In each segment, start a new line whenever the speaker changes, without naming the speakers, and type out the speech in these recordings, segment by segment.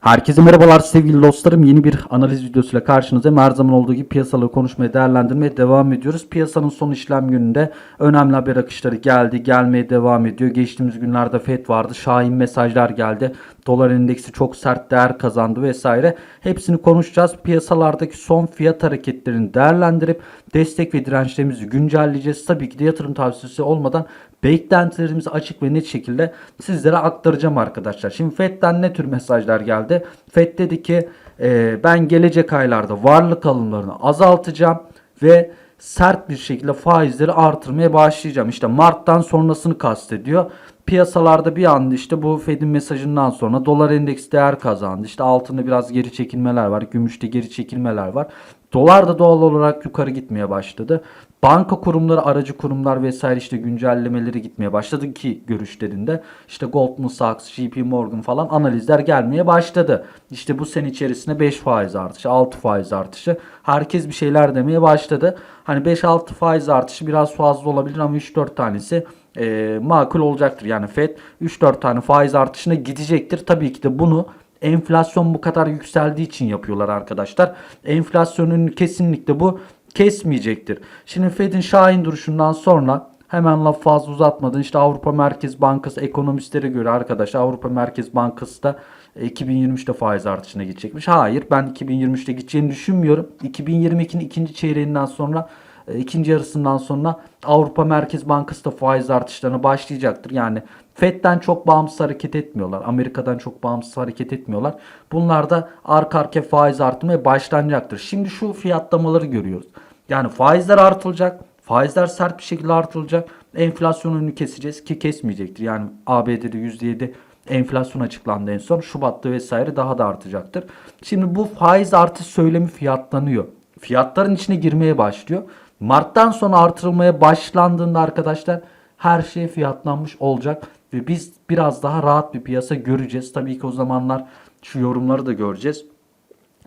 Herkese merhabalar sevgili dostlarım. Yeni bir analiz videosuyla karşınızdayım. Her zaman olduğu gibi piyasaları konuşmaya, değerlendirmeye devam ediyoruz. Piyasanın son işlem gününde önemli haber akışları geldi, gelmeye devam ediyor. Geçtiğimiz günlerde FED vardı. Şahin mesajlar geldi. Dolar endeksi çok sert değer kazandı vesaire. Hepsini konuşacağız. Piyasalardaki son fiyat hareketlerini değerlendirip destek ve dirençlerimizi güncelleyeceğiz. Tabii ki de yatırım tavsiyesi olmadan beklentilerimizi açık ve net şekilde sizlere aktaracağım arkadaşlar. Şimdi FED'den ne tür mesajlar geldi? FED dedi ki e, ben gelecek aylarda varlık alımlarını azaltacağım ve sert bir şekilde faizleri artırmaya başlayacağım. İşte Mart'tan sonrasını kastediyor. Piyasalarda bir anda işte bu Fed'in mesajından sonra dolar endeksi değer kazandı. İşte altında biraz geri çekilmeler var. Gümüşte geri çekilmeler var. Dolar da doğal olarak yukarı gitmeye başladı. Banka kurumları, aracı kurumlar vesaire işte güncellemeleri gitmeye başladı ki görüşlerinde. işte Goldman Sachs, JP Morgan falan analizler gelmeye başladı. İşte bu sene içerisinde 5 faiz artışı, 6 faiz artışı. Herkes bir şeyler demeye başladı. Hani 5-6 faiz artışı biraz fazla olabilir ama 3-4 tanesi e, makul olacaktır. Yani Fed 3-4 tane faiz artışına gidecektir. Tabii ki de bunu enflasyon bu kadar yükseldiği için yapıyorlar arkadaşlar. Enflasyonun kesinlikle bu kesmeyecektir. Şimdi Fed'in Şahin duruşundan sonra hemen laf fazla uzatmadan işte Avrupa Merkez Bankası ekonomistlere göre arkadaşlar Avrupa Merkez Bankası da 2023'te faiz artışına gidecekmiş. Hayır ben 2023'te gideceğini düşünmüyorum. 2022'nin ikinci çeyreğinden sonra e, ikinci yarısından sonra Avrupa Merkez Bankası da faiz artışlarına başlayacaktır. Yani Fed'den çok bağımsız hareket etmiyorlar. Amerika'dan çok bağımsız hareket etmiyorlar. Bunlar da arka arkaya faiz artırmaya başlanacaktır. Şimdi şu fiyatlamaları görüyoruz. Yani faizler artılacak. Faizler sert bir şekilde artılacak. Enflasyon önünü keseceğiz ki kesmeyecektir. Yani ABD'de %7 enflasyon açıklandı en son. Şubat'ta vesaire daha da artacaktır. Şimdi bu faiz artış söylemi fiyatlanıyor. Fiyatların içine girmeye başlıyor. Mart'tan sonra artırılmaya başlandığında arkadaşlar her şey fiyatlanmış olacak ve biz biraz daha rahat bir piyasa göreceğiz. Tabii ki o zamanlar şu yorumları da göreceğiz.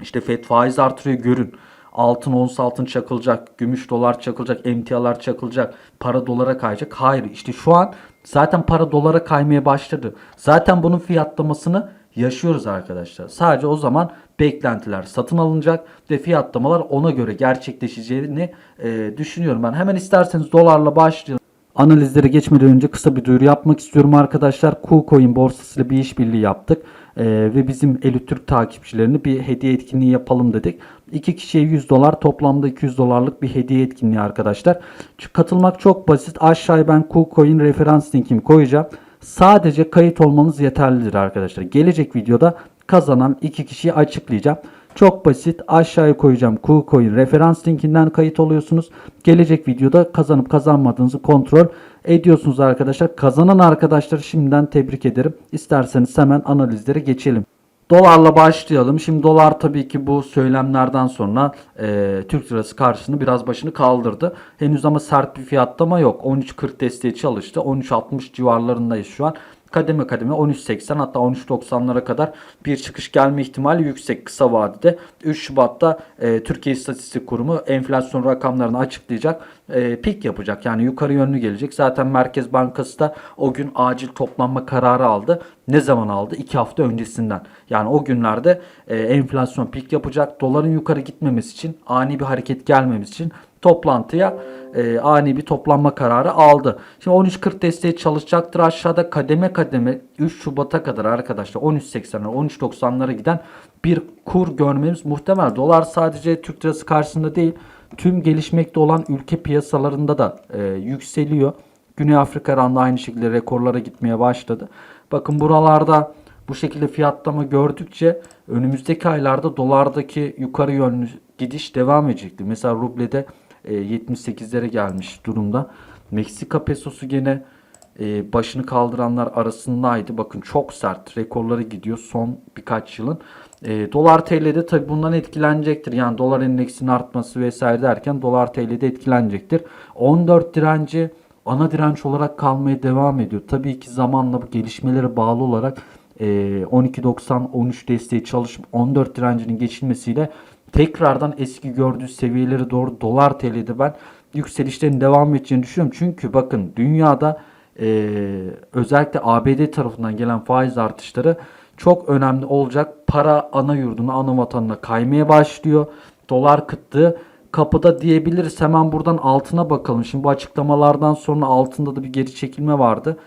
İşte FED faiz artırıyor görün. Altın ons altın çakılacak, gümüş dolar çakılacak, emtialar çakılacak, para dolara kayacak. Hayır işte şu an zaten para dolara kaymaya başladı. Zaten bunun fiyatlamasını yaşıyoruz arkadaşlar. Sadece o zaman beklentiler satın alınacak ve fiyatlamalar ona göre gerçekleşeceğini e, düşünüyorum ben. Hemen isterseniz dolarla başlayalım. Analizlere geçmeden önce kısa bir duyuru yapmak istiyorum arkadaşlar. KuCoin borsasıyla bir işbirliği yaptık. Ee, ve bizim Elü Türk takipçilerini bir hediye etkinliği yapalım dedik. İki kişiye 100 dolar toplamda 200 dolarlık bir hediye etkinliği arkadaşlar. Katılmak çok basit. Aşağıya ben KuCoin referans linkimi koyacağım. Sadece kayıt olmanız yeterlidir arkadaşlar. Gelecek videoda kazanan iki kişiyi açıklayacağım. Çok basit. Aşağıya koyacağım KuCoin referans linkinden kayıt oluyorsunuz. Gelecek videoda kazanıp kazanmadığınızı kontrol ediyorsunuz arkadaşlar. Kazanan arkadaşları şimdiden tebrik ederim. İsterseniz hemen analizlere geçelim. Dolarla başlayalım. Şimdi dolar tabii ki bu söylemlerden sonra e, Türk lirası karşısında biraz başını kaldırdı. Henüz ama sert bir fiyatlama yok. 13.40 desteği çalıştı. 13.60 civarlarındayız şu an kademe kademe 13.80 hatta 13.90'lara kadar bir çıkış gelme ihtimali yüksek kısa vadede. 3 Şubat'ta e, Türkiye İstatistik Kurumu enflasyon rakamlarını açıklayacak. E, pik yapacak yani yukarı yönlü gelecek. Zaten Merkez Bankası da o gün acil toplanma kararı aldı. Ne zaman aldı? 2 hafta öncesinden. Yani o günlerde e, enflasyon pik yapacak. Doların yukarı gitmemesi için ani bir hareket gelmemesi için toplantıya e, ani bir toplanma kararı aldı. Şimdi 13.40 desteği çalışacaktır. Aşağıda kademe kademe 3 Şubat'a kadar arkadaşlar 13.80'lara 13.90'lara giden bir kur görmemiz muhtemel. Dolar sadece Türk lirası karşısında değil tüm gelişmekte olan ülke piyasalarında da e, yükseliyor. Güney Afrika randa aynı şekilde rekorlara gitmeye başladı. Bakın buralarda bu şekilde fiyatlama gördükçe önümüzdeki aylarda dolardaki yukarı yönlü gidiş devam edecektir. Mesela rublede 78'lere gelmiş durumda. Meksika pesosu gene e, başını kaldıranlar arasındaydı. Bakın çok sert rekorları gidiyor son birkaç yılın. E, dolar TL'de tabi bundan etkilenecektir. Yani dolar endeksinin artması vesaire derken dolar TL'de etkilenecektir. 14 direnci ana direnç olarak kalmaya devam ediyor. Tabii ki zamanla bu gelişmelere bağlı olarak e, 12.90-13 desteği çalışıp 14 direncinin geçilmesiyle tekrardan eski gördüğü seviyeleri doğru dolar TL'de ben yükselişlerin devam edeceğini düşünüyorum. Çünkü bakın dünyada e, özellikle ABD tarafından gelen faiz artışları çok önemli olacak. Para ana yurduna, ana vatanına kaymaya başlıyor. Dolar kıtlığı kapıda diyebiliriz. Hemen buradan altına bakalım. Şimdi bu açıklamalardan sonra altında da bir geri çekilme vardı.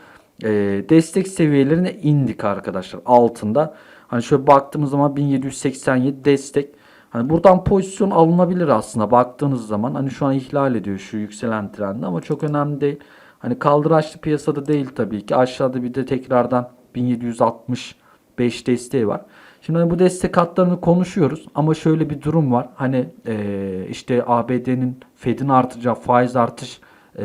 Ee, destek seviyelerine indik arkadaşlar altında. Hani şöyle baktığımız zaman 1787 destek. Hani buradan pozisyon alınabilir aslında baktığınız zaman. Hani şu an ihlal ediyor şu yükselen trendi ama çok önemli değil. Hani kaldıraçlı piyasada değil tabii ki. Aşağıda bir de tekrardan 1765 desteği var. Şimdi hani bu destek hatlarını konuşuyoruz ama şöyle bir durum var. Hani eee, işte ABD'nin Fed'in artacağı faiz artış eee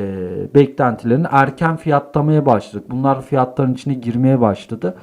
beklentilerini erken fiyatlamaya başladık. Bunlar fiyatların içine girmeye başladı.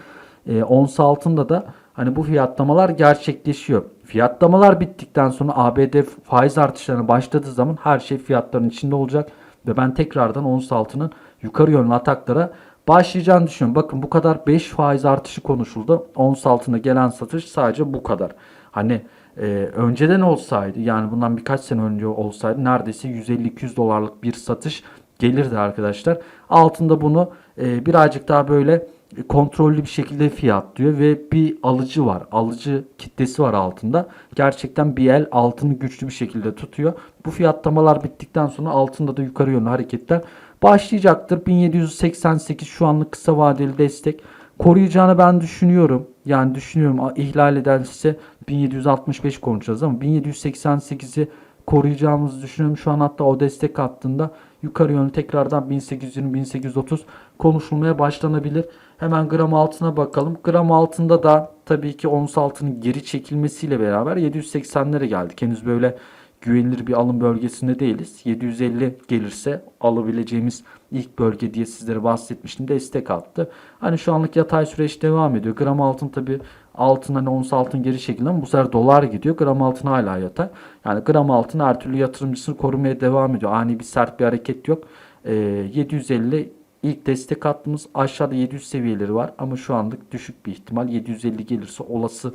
E, ons altında da hani bu fiyatlamalar gerçekleşiyor. Fiyatlamalar bittikten sonra ABD faiz artışlarına başladığı zaman her şey fiyatların içinde olacak ve ben tekrardan ons altının yukarı yönlü ataklara başlayacağını düşünüyorum. Bakın bu kadar 5 faiz artışı konuşuldu. Ons altında gelen satış sadece bu kadar. Hani e, önceden olsaydı yani bundan birkaç sene önce olsaydı neredeyse 150-200 dolarlık bir satış gelirdi arkadaşlar. Altında bunu e, birazcık daha böyle kontrollü bir şekilde fiyatlıyor ve bir alıcı var. Alıcı kitlesi var altında. Gerçekten bir el altını güçlü bir şekilde tutuyor. Bu fiyatlamalar bittikten sonra altında da yukarı yönlü hareketler başlayacaktır. 1788 şu anlık kısa vadeli destek koruyacağını ben düşünüyorum. Yani düşünüyorum ihlal ederse 1765 konuşacağız ama 1788'i koruyacağımızı düşünüyorum. Şu an hatta o destek hattında yukarı yönlü tekrardan 1820-1830 konuşulmaya başlanabilir. Hemen gram altına bakalım. Gram altında da tabii ki ons altının geri çekilmesiyle beraber 780'lere geldik. Henüz böyle güvenilir bir alım bölgesinde değiliz. 750 gelirse alabileceğimiz ilk bölge diye sizlere bahsetmiştim. Destek attı. Hani şu anlık yatay süreç devam ediyor. Gram altın tabi altın hani ons altın geri çekildi ama bu sefer dolar gidiyor. Gram altın hala yatay. Yani gram altın her türlü yatırımcısını korumaya devam ediyor. Ani bir sert bir hareket yok. Ee, 750 ilk destek hattımız aşağıda 700 seviyeleri var ama şu anlık düşük bir ihtimal 750 gelirse olası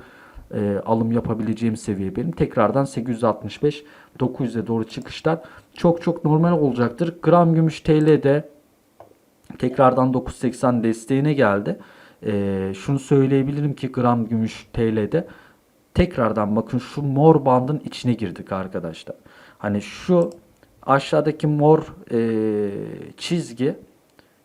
e, alım yapabileceğim seviye benim. Tekrardan 865 900'e doğru çıkışlar çok çok normal olacaktır. Gram gümüş TL'de tekrardan 980 desteğine geldi. E, şunu söyleyebilirim ki gram gümüş TL'de tekrardan bakın şu mor bandın içine girdik arkadaşlar. Hani şu aşağıdaki mor e, çizgi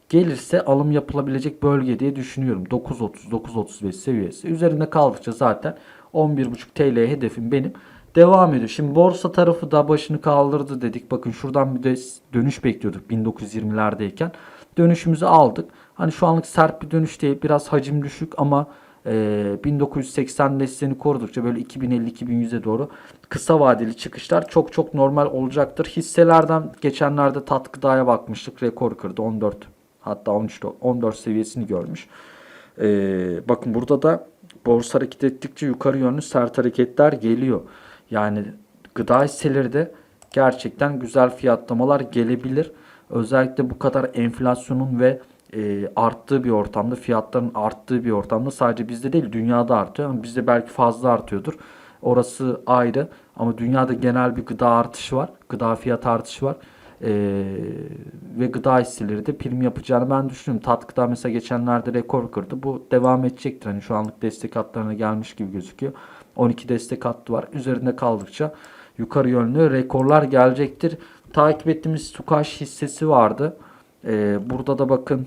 gelirse alım yapılabilecek bölge diye düşünüyorum. 9.30 9.35 seviyesi. Üzerinde kaldıkça zaten 11.5 TL hedefim benim. Devam ediyor. Şimdi borsa tarafı da başını kaldırdı dedik. Bakın şuradan bir de dönüş bekliyorduk 1920'lerdeyken. Dönüşümüzü aldık. Hani şu anlık sert bir dönüş değil. Biraz hacim düşük ama e, 1980 desteğini korudukça böyle 2050-2100'e doğru kısa vadeli çıkışlar çok çok normal olacaktır. Hisselerden geçenlerde tat gıdaya bakmıştık. Rekor kırdı 14 hatta 13 14 seviyesini görmüş. Ee, bakın burada da borsa hareket ettikçe yukarı yönlü sert hareketler geliyor. Yani gıda hisseleri de gerçekten güzel fiyatlamalar gelebilir. Özellikle bu kadar enflasyonun ve e, arttığı bir ortamda, fiyatların arttığı bir ortamda sadece bizde değil dünyada artıyor. Ama bizde belki fazla artıyordur. Orası ayrı ama dünyada genel bir gıda artışı var. Gıda fiyat artışı var. Ee, ve gıda hisseleri de prim yapacağını ben düşünüyorum. Tat gıda mesela geçenlerde rekor kırdı. Bu devam edecektir. Hani şu anlık destek hatlarına gelmiş gibi gözüküyor. 12 destek hattı var. Üzerinde kaldıkça yukarı yönlü rekorlar gelecektir. Takip ettiğimiz Tukaş hissesi vardı. Ee, burada da bakın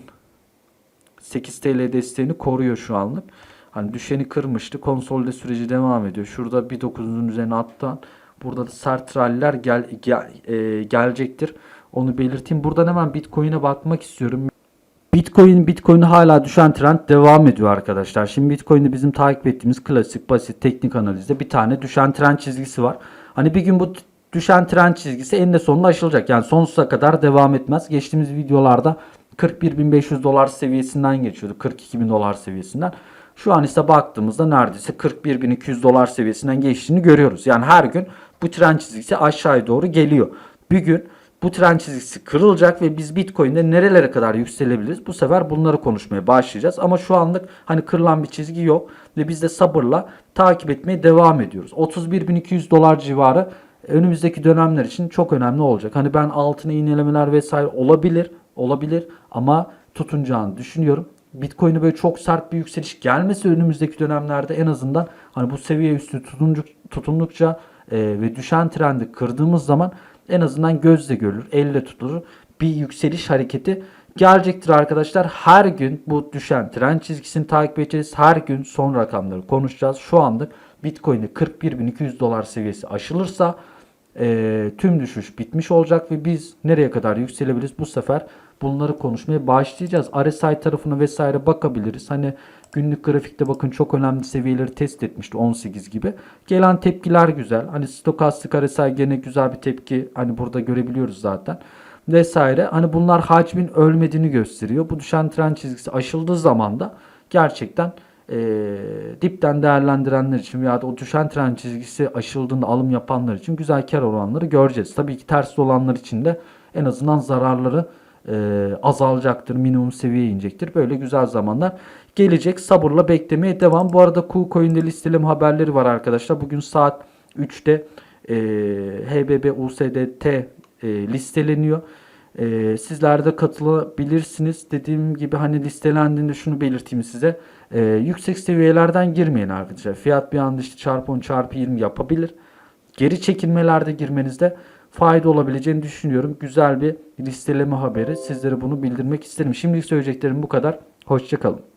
8 TL desteğini koruyor şu anlık. Hani düşeni kırmıştı. Konsolide süreci devam ediyor. Şurada 1.9'un üzerine attan burada da sert ralliler gel, gel, e, gelecektir. Onu belirteyim. Buradan hemen Bitcoin'e bakmak istiyorum. Bitcoin Bitcoin hala düşen trend devam ediyor arkadaşlar. Şimdi Bitcoin'de bizim takip ettiğimiz klasik basit teknik analizde bir tane düşen trend çizgisi var. Hani bir gün bu düşen trend çizgisi eninde sonunda aşılacak. Yani sonsuza kadar devam etmez. Geçtiğimiz videolarda 41.500 dolar seviyesinden geçiyordu. 42.000 dolar seviyesinden. Şu an ise baktığımızda neredeyse 41.200 dolar seviyesinden geçtiğini görüyoruz. Yani her gün bu trend çizgisi aşağıya doğru geliyor. Bir gün bu trend çizgisi kırılacak ve biz Bitcoin'de nerelere kadar yükselebiliriz? Bu sefer bunları konuşmaya başlayacağız. Ama şu anlık hani kırılan bir çizgi yok ve biz de sabırla takip etmeye devam ediyoruz. 31.200 dolar civarı önümüzdeki dönemler için çok önemli olacak. Hani ben altına iğnelemeler vesaire olabilir, olabilir ama tutunacağını düşünüyorum. Bitcoin'e böyle çok sert bir yükseliş gelmesi önümüzdeki dönemlerde en azından hani bu seviye üstü tutuncu, tutundukça e, ve düşen trendi kırdığımız zaman en azından gözle görülür, elle tutulur bir yükseliş hareketi gelecektir arkadaşlar. Her gün bu düşen trend çizgisini takip edeceğiz. Her gün son rakamları konuşacağız. Şu anlık Bitcoin'de 41.200 dolar seviyesi aşılırsa e, tüm düşüş bitmiş olacak ve biz nereye kadar yükselebiliriz bu sefer bunları konuşmaya başlayacağız. RSI tarafına vesaire bakabiliriz. Hani günlük grafikte bakın çok önemli seviyeleri test etmişti 18 gibi. Gelen tepkiler güzel. Hani stokastik RSI gene güzel bir tepki hani burada görebiliyoruz zaten vesaire. Hani bunlar hacmin ölmediğini gösteriyor. Bu düşen trend çizgisi aşıldığı zaman da gerçekten e, dipten değerlendirenler için veya o düşen trend çizgisi aşıldığında alım yapanlar için güzel kar oranları göreceğiz. Tabii ki ters olanlar için de en azından zararları e, azalacaktır. Minimum seviyeye inecektir. Böyle güzel zamanlar gelecek. Sabırla beklemeye devam. Bu arada KuCoin'de listeleme haberleri var arkadaşlar. Bugün saat 3'te e, HBB USDT e, listeleniyor. E, sizler de katılabilirsiniz. Dediğim gibi hani listelendiğinde şunu belirteyim size. E, yüksek seviyelerden girmeyin arkadaşlar. Fiyat bir anda işte çarpı 10 çarpı 20 yapabilir. Geri çekilmelerde girmenizde fayda olabileceğini düşünüyorum. Güzel bir listeleme haberi. Sizlere bunu bildirmek isterim. Şimdilik söyleyeceklerim bu kadar. Hoşçakalın.